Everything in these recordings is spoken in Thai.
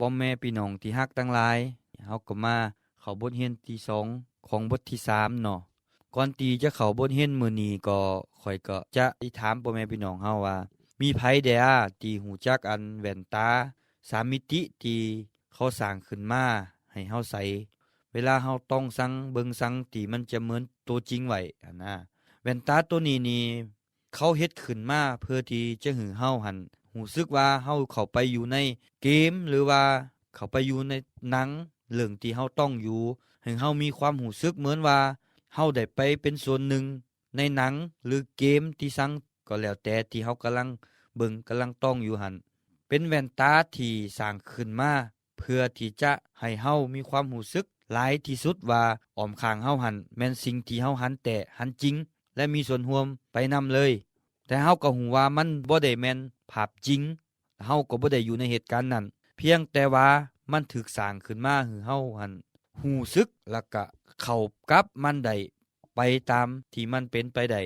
ป้อมแม่พี่น้องที่ฮักทั้งหลายเฮาก็มาเข้าบทเรียนที่สองของบทที่3เนาะก่อนตีจะเข้าบทเรียนมื้อนี้ก็ข่อยก็จะอีถามพ่อแม่พี่น้องเฮาว่า มีไผแดอาที่หูจักอันแว่นตาสามมิติที่เขาสร้างขึ้นมาให้เฮาใส่เวลาเฮาต้องสังเบิงสังที่มันจะเหมือนตัวจริงไว้อันนะแว่นตาตัวนี้นี่เขาเฮ็ดขึ้นมาเพื่อที่จะหือเฮาหัน หูซึกว่าเฮาเข้าไปอยู่ในเกมหรือว่าเข้าไปอยู่ในหนังเรื่องที่เฮาต้องอยู่ให้เฮามีความหูซึกเหมือนว่าเฮาได้ไปเป็นส่วนหนึ่งในหนังหรือเกมที่สังก็แล้วแต่ที่เฮากำลังเบิ่งกำลังต้องอยู่หันเป็นแว่นตาที่สร้างขึ้นมาเพื่อที่จะให้เฮามีความหูซึกหลายที่สุดว่าอ้อมข้างเฮาหันแม่นสิ่งที่เฮาหันแต่หันจริง และมีส่วนร่วมไปนำเลย แต่เฮาก็หูว่ามันบ่ได้แม่นภาพจริงเฮาก็บ่ได้อยู่ในเหตุการณ์นั้น เพียงแต่ว่ามันถูกสร้างขึ้นมาให้เฮาหันหูซึกแล้วก็เข้ากับมันได้ไปตามที่มันเป็นไปได้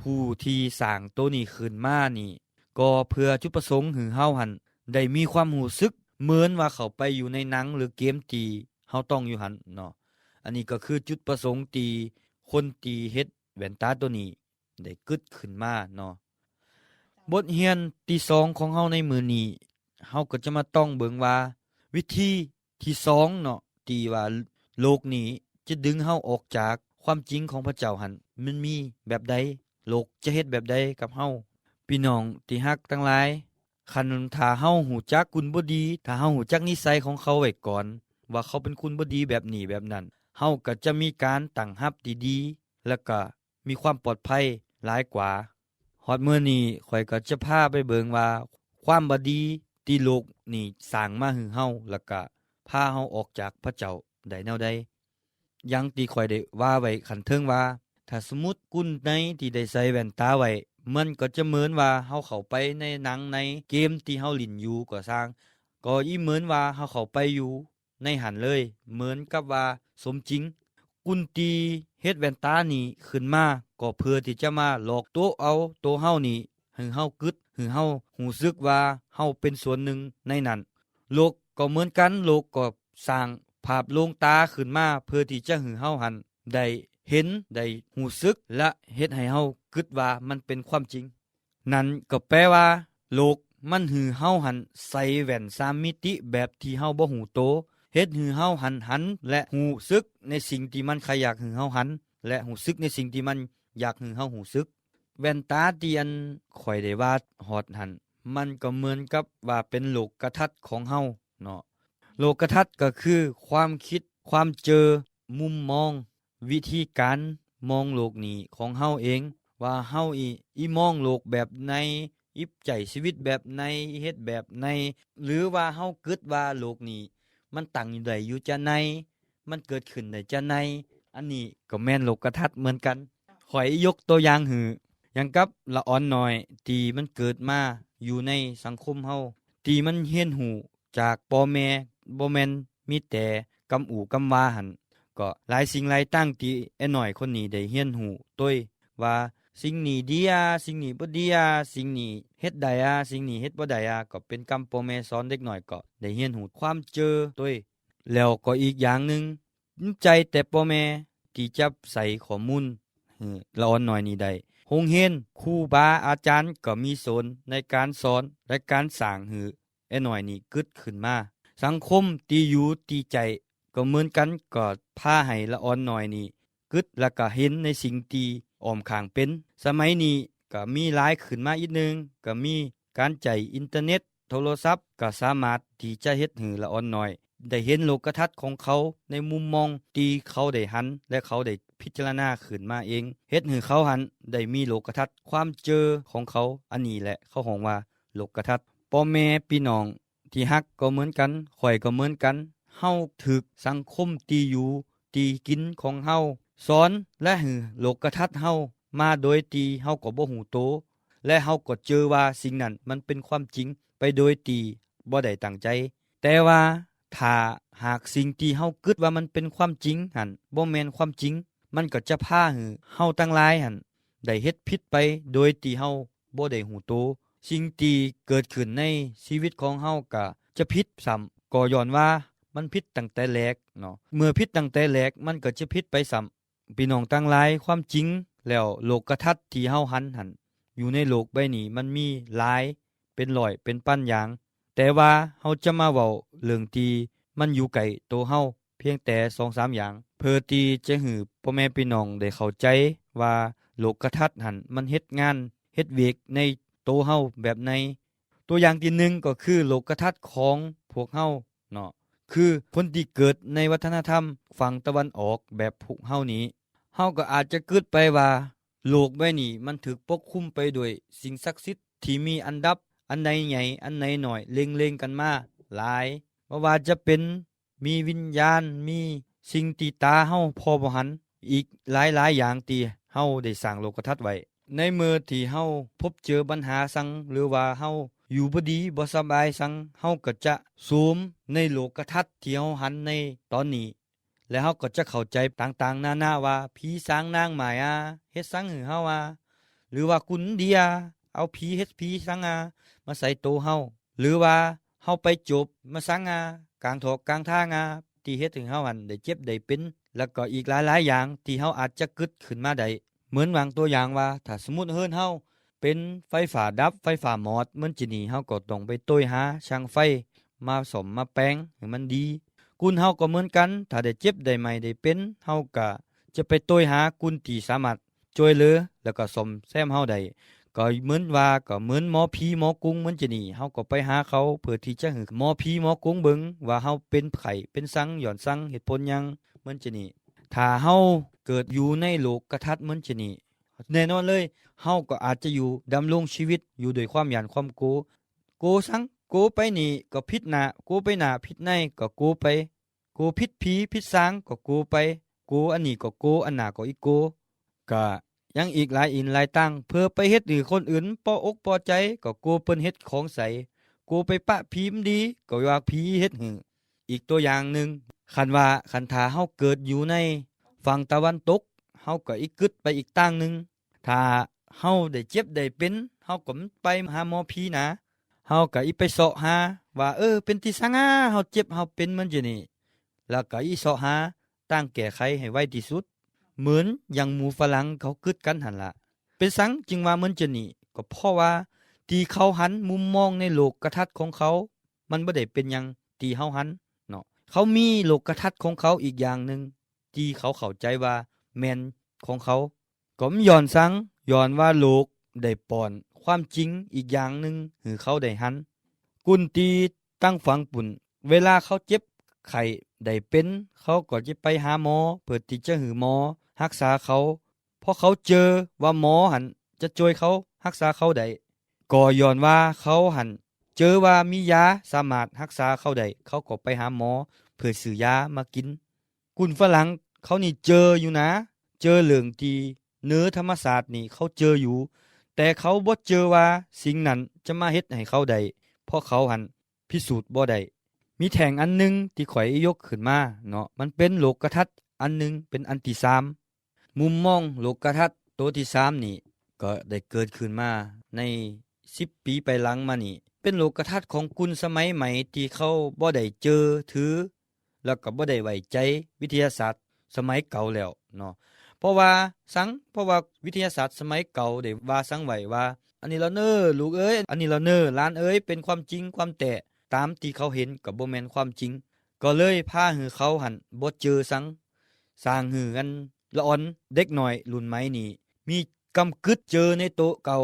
ผู้ที่สร้างตัวนี้ขึ้นมานี่ก็เพื่อจุดประสงค์ให้เฮาหันได้มีความหูซึกเหมือนว่าเขาไปอยู่ในหนังหรือเกมที่เฮาต้องอยู่หันเนาะอันนี้ก็คือจุดประสงค์ที่คนที่เฮ็ดแว่นตาตัวนี้ ได้กึดขึ้นมาเนาะบทเรียนที่สองของเฮาในมือนี้เฮาก็จะมาต้องเบิงว่า วิธีที่สองเนาะที่ว่าโลกนี้จะดึงเฮาออกจากความจริงของพระเจ้าหันมันมีแบบใดโลกจะเฮ็ดแบบใดกับเฮาพี่น้องที่ฮักทั้งหลายคันถ้าเฮาหูจักคุณบ่ดีถ้าเฮาหูจักนิสัยของเขาไว้ก่อน ว่าเขาเป็นคุณบ่ดีแบบนี้แบบนั้นเฮาก็จะมีการตั้งรับดีๆแล้วก็มีความปลอดภัย หลายกว่าฮอดมื้อนี้ข่อยก็จะพาไปเบิงว่า ความบดีที่โลกนี่สร้างมาให้เฮาแล้วก็พาเฮาออกจากพระเจ้าได้แนวใดอยังที่ข่อยได้ว่าไว้ขันเทิงว่า ถ้าสมมุติกุนในที่ได้ใส่แว่นตาไว้มันก็จะเหมือนว่าเฮาเข้าไปในหนังในเกมที่เฮาลินอยู่ก็สร้างก็อีเหมือนว่าเฮาเข้าไปอยู่ในหันเลย เหมือนกับว่าสมจริง กุนตีเฮ็ดแว่นตานี่ขึ้นมาก็เพื่อที่จะมาหลอกตัวเอาตัวเฮานี่ให้เฮากึดให้เฮาหูซึกว่าเฮาเป็นส่วนหนึ่งในนั้นโลกก็เหมือนกันโลกก็สร้างภาพลวงตาขึ้นมาเพื่อที่จะให้เฮาหันได้เห็นได้หูซึกและเฮ็ดให้เฮากึดว่ามันเป็นความจริง นั่นก็แปลว่า โลกมันหือเฮาหันใส่แว่นสามมิติแบบที่เฮาบ่หูโต เฮ็ดหือเฮาหันหัน และหูซึกในสิ่งที่มันขอยากหือเฮาหัน และหูซึกในสิ่งที่มันอยากหือเฮาหูซึก แว่นตาเตียนข่อยได้วาดฮอดหัน มันก็เหมือนกับว่าเป็นโลกกระทัดของเฮาเนาะโลกกระทัศน์ก็คือความคิด ความเจอ มุมมอง วิธีการมองโลกนี้ของเฮาเอง ว่าเฮาอีอีมองโลกแบบในอิบใจชีวิตแบบในเฮ็ดแบบใน หรือว่าเฮาคิดว่าโลกนี้ มันตั้งอยู่ได้อยู่จะใน มันเกิดขึ้นได้จะใน อันนี้ก็แม่นโลกทัศน์เหมือนกันข่อยยกตัวอย่างหืออย่างกับละอ่อนน้อยที่มันเกิดมาอยู่ในสังคมเฮาที่มันเฮียนหูจากพ่อแม่บ่แม่นมีแต่กำอูกำวาหันก็หลายสิ่งหลายตั้งที่ไอ้หน่อยคนนี้ได้เฮียนหูต้วยว่า สิ่งนี้ดีอะสิ่งนี้บ่ดีอะสิ่งนี้เฮ็ดได้อะสิ่งนี้เฮ็ดบ่ได้อะก็เป็นกรรมพ่อแม่สอนเด็กน้อยก็ได้เฮียนหูความเจอต้วยแล้วก็อีกอย่างหนึงใจแต่พ่อแม่ที่จะใส่ข้อมูลให้ละอ่อนน้อยนี้ได้โรงเรียนครูบาอาจารย์ก็มีส่วนในการสอนและการสร้างหือไอ้หน่อยนี้กึดขึ้นมา สังคมตีอยู่ตีใจก็เหมือนกันก็พาให้ละอ่อนหน่อยนี่กึดแล้วก็เห็นในสิ่งที่ ออมข้างเป็น สมัยนี้ก็มีหลายขึ้นมาอีกนึงก็มีการใจอินเทอร์เน็ต โทรศัพท์ก็สามารถที่จะเฮ็ดให้ละอ่อนหน่อย ได้เห็นโลกทัศน์ของเขาในมุมมองที่เขาได้หัน และเขาได้พิจารณาขึ้นมาเองเฮ็ดให้เขาหันได้มีโลกทัศน์ความเจอของเขาอันนี้แหละเขาหองว่าโลกทัศน์พ่อแม่พี่น้องที่ฮักก็เหมือนกันข่อยก็เหมือนกันเฮาถึกสังคมตีอยู่ตีกินของเฮา สอนและหือโลกทัศน์เฮามาโดยตีเฮาก็บ่หูโต และเฮาก็เจอว่าสิ่งนั้นมันเป็นความจริงไปโดยตีบ่ได้ตั้งใจ แต่ว่าถ้าหากสิ่งที่เฮาคิดว่ามันเป็นความจริงหั่นบ่แม่นความจริง มันก็จะพาให้เฮาตั้งหลายหั่นได้เฮ็ดผิดไปโดยที่เฮาบ่ได้หูโต สิ่งที่เกิดขึ้นในชีวิตของเฮาก็จะผิดซ้ำก็ย้อนว่ามันผิดตั้งแต่แรกเนาะเมื่อผิดตั้งแต่แรกมันก็จะผิดไปซ้ำ พี่น้องตั้งหลายความจริงแล้วโลกกระทัดที่เฮาหันหันอยู่ในโลกใบนี้มันมีหลายเป็นร้อยเป็นปั้นอย่าง แต่ว่าเฮาจะมาเว้าเรื่องที่มันอยู่ไกลโตวเฮาเพียงแต่2-3อย่าง เพื่อที่จะให้พ่อแม่พี่น้องได้เข้าใจว่าโลกกระทัดหันมันเฮ็ดงานเฮ็ดเวกในโตวเฮาแบบในตัวอย่างที่1ก็คือโลกกระทัดของพวกเฮาเนาะ คือคนที่เกิดในวัฒนธรรมฝั่งตะวันออกแบบพวกเฮานี้เฮาก็อาจจะคิดไปว่า โลกใบนี้มันถูกปกคุมไปด้วยสิ่งศักดิ์สิทธิ์ที่มีอันดับ อันใดใหญ่อันใดน้อยเล็งๆกันมาหลายบ่ว่าจะเป็นมีวิญญาณมีสิ่งที่ตาเฮาพอบ่หัน อีกหลายๆอย่างที่เฮาได้สร้างโลกทัศน์ไว้ในเมื่อที่เฮาพบเจอปัญหาสังหรือว่าเฮา อยู่บดีบ่สบายสังเฮาก็จะซูมในโลกทัศน์ที่เฮาหันในตอนนี้ แล้วเฮาก็จะเข้าใจต่างๆ นานาว่าผีสางนางหมายอาเฮ็ดสังหือเฮาว่าหรือว่ากุนเดียเอาผีเฮ็ดผีสังอามาใส่โตเฮาหรือว่าเฮาไปจบมาสังอากลางถอกกลางทางอาที่เฮ็ดถึงเฮาหันได้เจ็บได้เป็นแล้วก็อีกหลายๆอย่างที่เฮาอาจจะกึดขึ้นมาได้เหมือนวางตัวอย่างว่าถ้าสมมุติเฮิรนเฮา เป็นไฟฟ้าดับไฟฟ้าหมอดมันจินี่เฮาก็ต้องไปต้ยหาช่างไฟมาสมมาแปลงให้มันดี กุนเฮาก็เหมือนกัน ถ้าได้เจ็บได้ใหม่ได้เป็นเฮาก็จะไปต้ยหากุนที่สามารถช่วยเหลือแล้วก็สมแซมเฮาได้ก็เหมือนว่าก็เหมือนหมอผีหมอกุ้งมันจะนี่เฮาก็ไปหาเขาเพื่อที่จะห้หมอผีหมอกุ้งเบิงว่าเฮาเป็นไข้เป็นสังหย่อนสังเหตุผลยังมันจะนี่ถ้าเฮาเกิดอยู่ในโลกกระทัดมันจะนี่ แน่นอนเลยเฮาก็อาจจะอยู่ดำรงชีวิตอยู่ด้วยความหยานความโกโกสังโกไปนี่ก็ผิดหนาโกไปหนาผิดในก็โกไปโกผิดผีผิดสางก็โกไปโกอันนี้ก็โกอันหนาก็อีกโกก็ยังอีกหลายอินหลายตั้งเพื่อไปเฮ็ดให้คนอื่นปออกปอใจก็โกเปิ้นเฮ็ดของใสโกไปปะผีมดีก็ว่าผีเฮ็ดหึอีกตัวอย่างหนึ่งคันว่าคันทาเฮาเกิดอยู่ในฝั่งตะวันตก เฮาก็อีกกึดไปอีกตั้งหนึ่งถ้าเฮาได้เจ็บได้เป็นเฮาก็ไปหาหมอผีนะเฮาก็อีไปเสาะหาว่าเออเป็นที่สังอาเฮาเจ็บเฮาเป็นมันจะนี่ แล้วก็อีเสาะหาตั้งแก้ไขให้ไวที่สุด เหมือนอย่างหมูฝรั่งเขากึดกันหั่นละเป็นสังจึงว่ามันจะนี่ก็เพราะว่าที่เขาหันมุมมองในโลกกระทัดของเขา มันบ่ได้เป็นหยังที่เฮาหันเนาะเขามีโลกกระทัดของเขาอีกอย่างหนึ่งที่เขาเข้าใจว่า แมนของเขา ก็มย้อนสังย้อนว่าโลกได้ป้อนความจริงอีกอย่างหนึ่งหือเขาได้หัน กุนตีตั้งฝังปุ่น เวลาเขาเจ็บไข้ได้เป็น เขาก็จะไปหาหมอ เพื่อที่จะหือหมอรักษาเขา เพราะเขาเจอว่าหมอหันจะช่วยเขารักษาเขาได้ก็ย้อนว่าเขาหันเจอว่ามียาสามารถรักษาเขาได้เขาก็ไปหาหมอ เพื่อซื้อยามากิน กุนฝรั่ง เขานี่เจออยู่นะ เจอเรื่องทีเนื้อธรรมศาสตร์นี่เขาเจออยู่ แต่เขาบ่เจอว่าสิ่งนั้นจะมาเฮ็ดให้เขาได้เพราะเขาหันพิสูจน์บ่ได้มีแท่งอันหนึงที่ข่อยยกขึ้นมาเนาะมันเป็นโลกทัศน์อันหนึงเป็นอันที่3มุมมองโลกทัศน์ตัวที่3นี่ก็ได้เกิดขึ้นมาใน 10 ปีไปหลังมานี่ เป็นโลกทัศน์ของกุนสมัยใหม่ที่เขาบ่ได้เจอถือ แล้วก็บ่ได้ไว้ใจวิทยาศาสตร์ สมัยเก่าแล้วเนาะเพราะว่าสังเพราะว่าวิทยาศาสตร์สมัยเก่าได้ว่าสังไว้ว่า อันนี้ละเนอลูกเอ้ยอันนี้ละเนอหลานเอ้ยเป็นความจริงความแต่ตามที่เขาเห็นก็บ่แม่นความจริง ก็เลยพาหือเขาหันบ่เจอสังสร้างหือกันละอ่อนเด็กหน้อยรุ่นใหม่นี่มีกำกึดเจอในโตะเก่า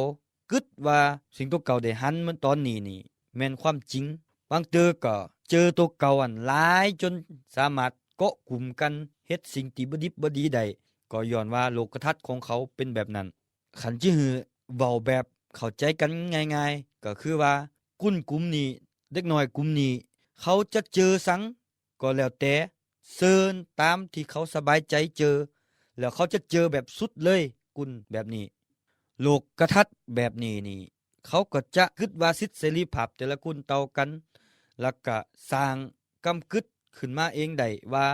กึดว่าสิ่งตัวเก่าได้หันมันตอนนี้นี่แม่นความจริงบางเตอก็เจอตัวเก่าอันหลายจนสามารถเกาะกลุ่มกัน เฮ็ดสิ่งที่บ่ดิบบ่ดีได้ก็ย้อนว่าโลกทัศน์ของเขาเป็นแบบนั้นขันจิหือเว้าแบบเข้าใจกันง่ายๆ ก็คือว่ากุ่นกลุ่มนี้ เด็กน้อยกลุ่มนี้ เขาจะเจอสัง ก็แล้วแต่เซินตามที่เขาสบายใจเจอ แล้วเขาจะเจอแบบสุดเลยกุ่นแบบนี้ โลกกระทัดแบบนี้นี่เขาก็จะคิดว่าสิทธิเสรีภาพแต่ละกุ่นเตากัน แล้วก็สร้างกำกึดขึ้นมาเองได้ว่า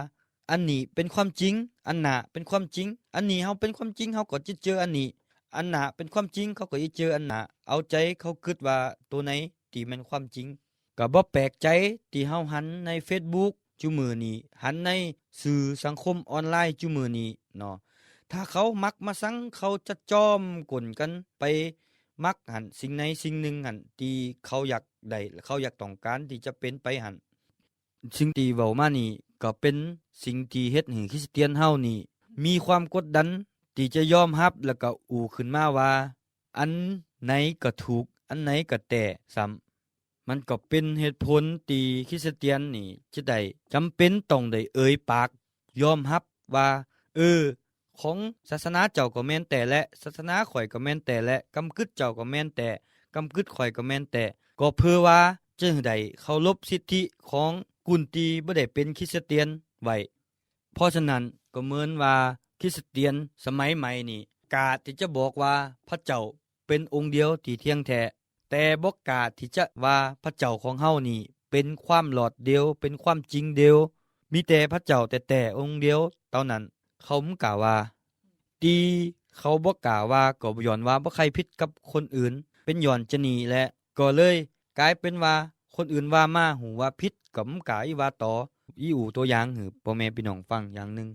อันนี้เป็นความจริง อันหนาเป็นความจริง อันนี้เฮาเป็นความจริงเฮาก็จะเจออันนี้ อันหนาเป็นความจริงเขาก็จะเจออันหนาเอาใจเขาคิดว่าตัวไหนที่ม่นความจริงก็บ่แปลกใจที่เฮาหันใน Facebook จุมือนี้หันในสื่อสังคมออนไลน์จุมือนี้เนาะถ้าเขามักมาสังเขาจะจอมกลกันไปมักหันสิ่งในสิ่งหนึ่งหันที่เขาอยากได้เขาอยากต้องการที่จะเป็นไปหัน สิ่งที่เว้ามานี่ก็เป็นสิ่งที่เฮ็ดให้คริสเตียนเฮานี่ มีความกดดันที่จะยอมรับแล้วก็อูขึ้นมาว่า อันไหนก็ถูก อันไหนก็แต่ซ้ำมันก็เป็นเหตุผลที่คริสเตียนนี่จะได้จำเป็นต้องได้เอ่ยปาก ยอมรับว่า เออ ของศาสนาเจ้าก็แม่นแต่และศาสนาข่อยก็แม่นแต่และกำกึดเจ้าก็แม่นแต่กำกึดข่อยก็แม่นแต่ ก็เพื่อว่าจะได้เคารพสิทธิของ กุนตีบ่ได้เป็นคริสเตียนไว้เพราะฉะนั้นก็เหมือนว่าคริสเตียนสมัยใหม่นี่กาที่จะบอกว่าพระเจ้าเป็นองค์เดียวที่เที่ยงแท้แต่บ่กาที่จะว่าพระเจ้าของเฮานี่เป็นความหลอดเดียวเป็นความจริงเดียว มีแต่พระเจ้าแต่แต่องค์เดียวเท่านั้น เขามกล่าวว่า ตีเขาบ่กล่าวว่าก็ย้อนว่าบ่ใครผิดกับคนอื่น เป็นย้อนจะหนีและก็เลยกลายเป็นว่า คนอื่นว่ามาหูว่าผิดก็มกล่าวอีว่าต่ออีอูตัวอย่างหือพ่อแม่พี่น้องฟังอย่างหนึ่ง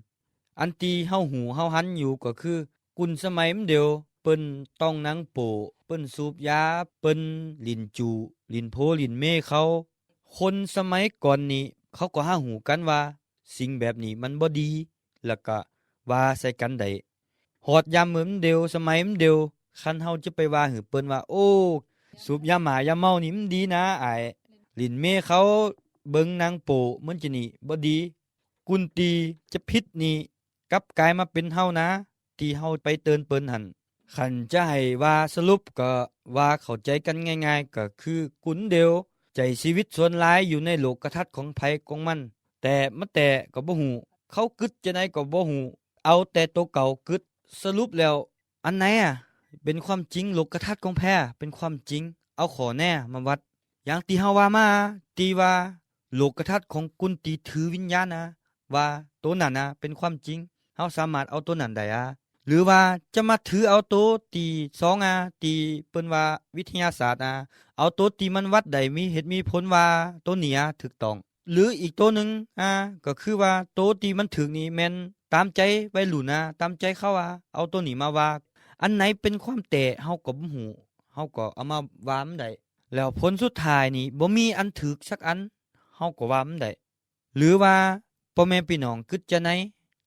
อันตีเฮาหูเฮาหันอยู่ก็คือ กุนสมัยมนเดียวเปิ้นต้องนังโปเปิ้นสูบยาเปิ้นลินจู ลินโพลินเมเขาคนสมัยก่อนนี้เขาก็ห้าหูกันว่า สิ่งแบบนี้มันบ่ดี แล้วก็ว่าใส่กันได้หอดยามเหมือนเดียวสมัยมนเดียวคันเฮาจะไปว่าหือเปิ้นว่า โอ้ สูบยาหมายาเมานี่มันดีนะอ้าย ลินเมเขาเบิงนางโปมันจะนี่บ่ดี กุนตีจะพิษนี่กลับกลายมาเป็นเฮานะ ที่เฮาไปเตือนเปิ้นหันขันจะให้ว่าสรุปก็ว่าเข้าใจกันง่ายๆ ก็คือกุนเดียว ใจชีวิตส่วนหลายอยู่ในโลกกระทัดของไผของมัน แต่มาแต่ก็บ่ฮู้เขากึดจะไหนก็บ่ฮู้เอาแต่ตัวเก่ากึดสรุปแล้ว อันไหนอะเป็นความจริงโลกกระทัดของแพ้เป็นความจริง เอาขอแน่มาวัด อย่างที่เฮาว่ามาตีว่าโลกกระทัดของกุนตีถือวิญญาณนะ ว่าตัวนั้นนะเป็นความจริงเฮาสามารถเอาตัวนั้นได้อะหรือว่าจะมาถือเอาตัวตีสองอะตีเปิ้นว่าวิทยาศาสตร์อะเอาตัวตีมันวัดได้มีเหตุมีผลว่าตัวเนี้ยถูกต้อง หรืออีกตัวหนึ่งอ่าก็คือว่าตัวตีมันถึกนี่แม่นตามใจไว้หลุนะตามใจเขาว่าเอาตัวนี้มาว่า อันไหนเป็นความแต่เฮาก็บ่ฮู้เฮาก็เอามาวามนได้ แล้วผลสุดท้ายนี่บ่มีอันถึกสักอันเฮาก็ว่ามันได้หรือว่าพ่อแม่พี่น้องคิดจะไหน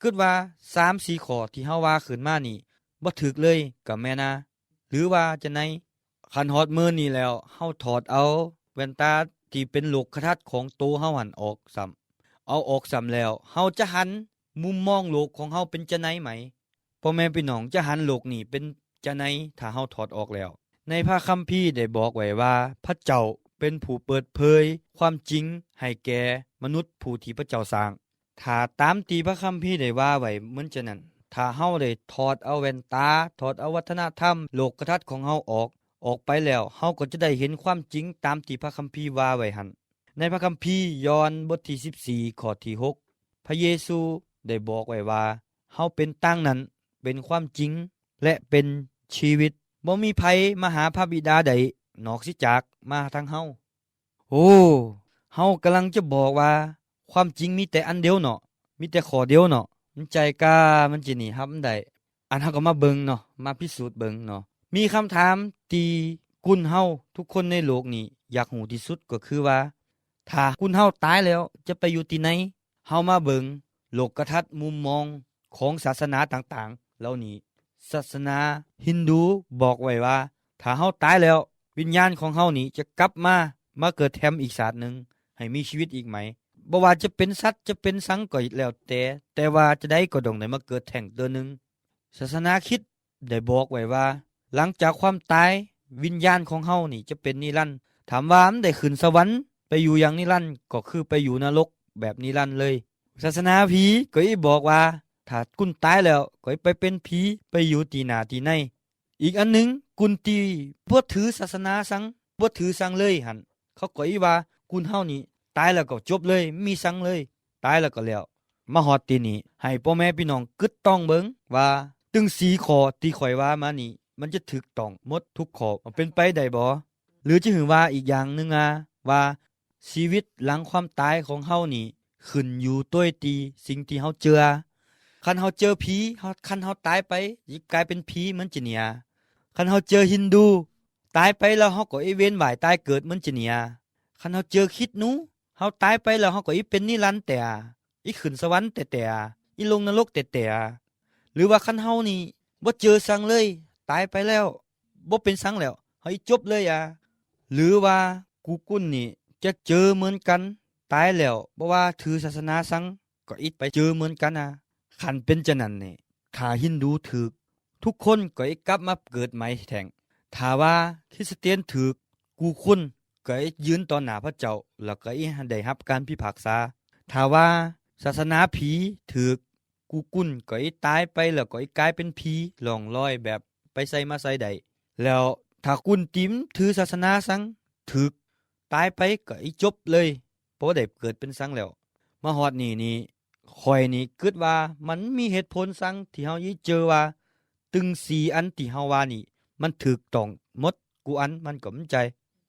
คิดว่า3-4ข้อที่เฮาว่าขึ้นมานี่บ่ถึกเลยก็แม่นะ หรือว่าจะไหนคันฮอดมื้อนี้แล้วเฮาถอดเอาแว่นตาที่เป็นโลกทัศน์ของโตเฮาหันออกซ้ำเอาออกซ้ำแล้วเฮาจะหันมุมมองโลกของเฮาเป็นจะไหนไหมพ่อแม่พี่น้องจะหันโลกนี่เป็นจะไหนถ้าเฮาถอดออกแล้ว ในพระคัมภีร์ได้บอกไว้ว่า พระเจ้าเป็นผู้เปิดเผย ความจริงให้แก่มนุษย์ผู้ที่พระเจ้าสร้าง ถ้าตามตีพระคัมภีร์ได้ว่าไว้เหมือนจะนั้น ถ้าเฮาได้ถอดเอาแว่นตา ถอดเอาวัฒนธรรม โลกทัศน์ของเฮาออก ออกไปแล้วเฮาก็จะได้เห็นความจริงตามที่พระคัมภีร์ว่าไว้หันในพระคัมภีร์ยอห์นบทที่14ข้อที่6พระเยซูได้บอกไว้ว่าเฮาเป็นตั้งนั้นเป็นความจริงและเป็นชีวิต บ่มีภัยมาหาพระบิดาใดนอกสิจากมาทางเฮาโอ้เฮากำลังจะบอกว่า ความจริงมีแต่อันเดียวเนาะมีแต่ข้อเดียวเนาะมันใจกล้ามันจะหนีรับได้อันเฮาก็มาเบิงเนาะมาพิสูจน์เบิงเนาะมีคำถามที่กุนเฮาทุกคนในโลกนี้อยากหูที่สุดก็คือว่า ถ้ากุนเฮาตายแล้วจะไปอยู่ที่ไหนเฮามาเบิงโลกทัศน์มุมมองของศาสนาต่างๆ เหล่านี้ ศาสนาฮินดูบอกไว้ว่า ถ้าเฮาตายแล้ว วิญญาณของเฮานี่จะกลับมามาเกิดแถมอีกศาสตร์หนึ่งให้มีชีวิตอีกไหมบ่ว่าจะเป็นสัตว์จะเป็นสังก็แล้วแต่แต่ว่าจะได้ก็ต้องได้มาเกิดแท่งตัวหนึ่งศาสนาคิดได้บอกไว้ว่า หลังจากความตายวิญญาณของเฮานี่จะเป็นนิรันดร์ถามว่ามันได้ขึ้นสวรรค์ไปอยู่อย่างนิรันดร์ก็คือไปอยู่นรกแบบนิรันดร์เลย ศาสนาผีก็อีบอกว่า ถ้าคุณตายแล้วก็ไปเป็นผีไปอยู่ตีหนาตีใน อีกอันหนึงกุนตีบ่ถือศาสนาสังบ่ถือสังเลยหันเขาก็อีว่ากุนเฮานี่ตายแล้วก็จบเลยมีสังเลย ตายแล้วก็แล้วมาฮอดตีนี้ให้พ่อแม่พี่น้องกึดต้องเบิงว่าตึงสีขอที่ข่อยว่ามานี่มันจะถูกต้องหมดทุกขอมันเป็นไปได้บ่หรือจะหือว่าอีกอย่างหนึงอะว่าชีวิตหลังความตายของเฮานี่ขึ้นอยู่ต้วยตีสิ่งที่เฮาเจอ คันเฮาเจอผีเฮาคันเฮาตายไปสิกลายเป็นผีเหมือนจะเนียคันเฮาเจอฮินดู ตายไปแล้วเฮาก็อีเวียนว่ายตายเกิดเหมือนจะเนียคันเฮาเจอคิดหนูเฮาตายไปแล้วเฮาก็อีเป็นนิรันดร์แต่อีขึ้นสวรรค์แต่แต่อีลงนรกแต่แต่หรือว่าคันเฮานี่บ่เจอสังเลย ตายไปแล้วบ่เป็นสังแล้วเฮาอีจบเลยอะหรือว่ากูกุ้นนี่จะเจอเหมือนกัน ตายแล้วบ่ว่าถือศาสนาสังก็อีไปเจอเหมือนกันอะ คันเป็นจังนั้นนี่ถ้าฮินดูถึก ทุกคนก็อีกกลับมาเกิดใหม่แทงถ้าว่าคริสเตียนถึก กูคุณก็อียืนต่อหน้าพระเจ้า แล้วก็อีได้รับการพิพากษาถ้าว่าศาสนาผีถึก กูกุนก็อีตายไปแล้วก็อีกลายเป็นผีหล่องลอยแบบไปใส่มาใส่ใดแล้วถ้าคุณติมถือศาสนาสังถึก ตายไปก็อีจบเลยเพราะได้เกิดเป็นสังแล้วมาฮอดนี่นี่ คอยนี่คิดว่ามันมีเหตุผลสังที่เฮายีเจอว่า ตึงสีอันที่เฮาว่านี่ มันถูกต้องหมดกูอันมันก็มันใจ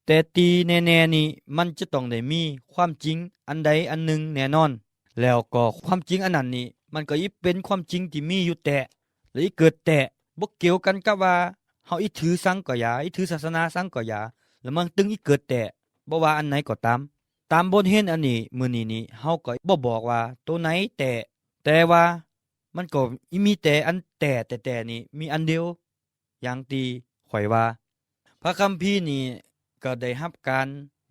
แต่ตีแน่ๆนี่มันจะต้องได้มีความจริงอันใดอันหนึ่งแน่นอน แล้วก็ความจริงอันนั้นนี่ มันก็อีเป็นความจริงที่มีอยู่แต่และอีเกิดแต่บ่เกี่ยวกันกับว่าเฮาอีถือสังก็อย่าอีถือศาสนาสังก็อย่าแล้วมันตึงอีเกิดแต่บ่ว่าอันไหนก็ตาม ตามบทเรียนอันนี้มื้อนี้นี่เฮาก็บ่บอกว่าตัวไหนแต่แต่ว่ามันก็มีแต่อันแต่แต่แต่นี่มีอันเดียวอย่างที่ข่อยว่า พระคัมภีร์นี่ก็ได้รับการ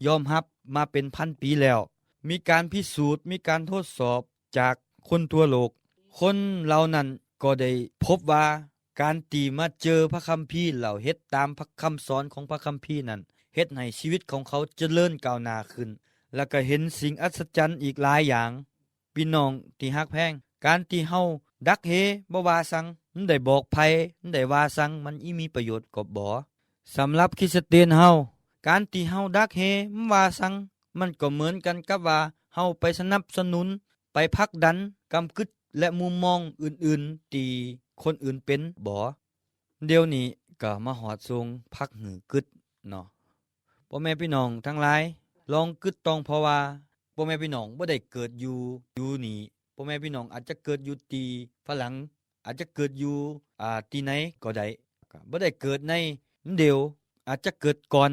ยอมรับมาเป็นพันปีแล้ว มีการพิสูจน์มีการทดสอบจากคนทั่วโลก คนเหล่านั้นก็ได้พบว่าการตีมาเจอพระคัมภีร์เหล่าเฮ็ดตามพระคำสอนของพระคัมภีร์นั้นเฮ็ดให้ชีวิตของเขาเจริญก้าวหน้าขึ้น แล้วก็เห็นสิ่งอัศจรรย์อีกหลายอย่างพี่น้องที่ฮักแพง การที่เฮาดักเฮบ่ว่าสังมันได้บอกภัยมันได้ว่าสังมันอีมีประโยชน์กับบ่สำหรับคริสเตียนเฮาการที่เฮาดักเฮมันว่าสังมันก็เหมือนกันกับว่าเฮาไปสนับสนุน ไปพักดันกำกึดและมุมมองอื่นๆที่คนอื่นเป็นบ่เดี๋ยวนี้ก็มาหอดทรงพักหือกึดเนาะพ่อแม่พี่น้องทั้งหลาย ลองกึดต้องเพราะว่าพ่อแม่พี่น้องบ่ได้เกิดอยู่อยู่นี่พ่อแม่พี่น้องอาจจะเกิดอยู่ตีฝรั่งอาจจะเกิดอยู่อ่าที่ไหนก็ได้ก็บ่ได้เกิดในเดียวอาจจะเกิดก่อน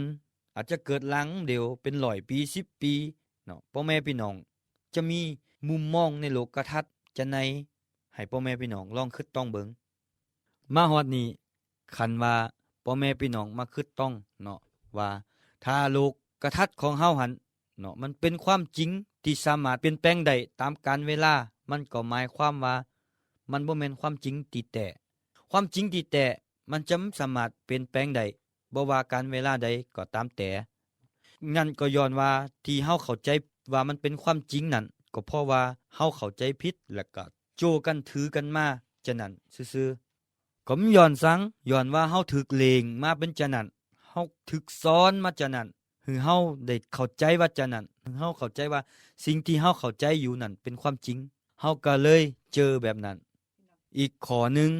อาจจะเกิดหลังเดียวเป็นร้อยปี10ปีเนาะพ่อแม่พี่น้องจะมีมุมมองในโลกทัศน์จะในให้พ่อแม่พี่น้องลองคิดต้องเบิงมาฮอดนี้คันว่าพ่อแม่พี่น้องมาคิดต้องเนาะว่าถ้าโลก กระทัดของเฮาหันเนาะมันเป็นความจริงที่สามารถเปลี่ยนแปลงได้ตามกาลเวลา มันก็หมายความว่า มันบ่แม่นความจริงตีแต่ ความจริงตีแต่มันจะสามารถเปลี่ยนแปลงได้บ่ว่าการเวลาใดก็ตามแต่งั้นก็ย้อนว่าที่เฮาเข้าใจว่ามันเป็นความจริงนั่นก็เพราะว่าเฮาเข้าใจผิดแล้วก็โจกันถือกันมาจะนั่นซื่อๆก็มย้อนสังย้อนว่าเฮาถูกเลงมาเป็นจะนั่นเฮาถูกซ้อนมาจะนั่น คือเฮาได้เข้าใจว่าจะนั่นเฮาเข้าใจว่าสิ่งที่เฮาเข้าใจอยู่นั่นเป็นความจริงเฮาก็เลยเจอแบบนั้น อีกข้อหนึง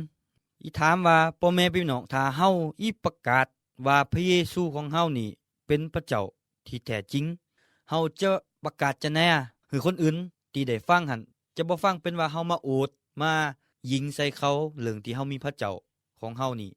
อีถามว่าพ่อแม่พี่น้องถ้าเฮาอีประกาศว่าพระเยซูของเฮานี่เป็นพระเจ้าที่แท้จริงเฮาจะประกาศจะแน่คือคนอื่นที่ได้ฟังหันจะบ่ฟังเป็นว่าเฮามาโอดมายิงใส่เขาเรื่องที่เฮามีพระเจ้าของเฮานี่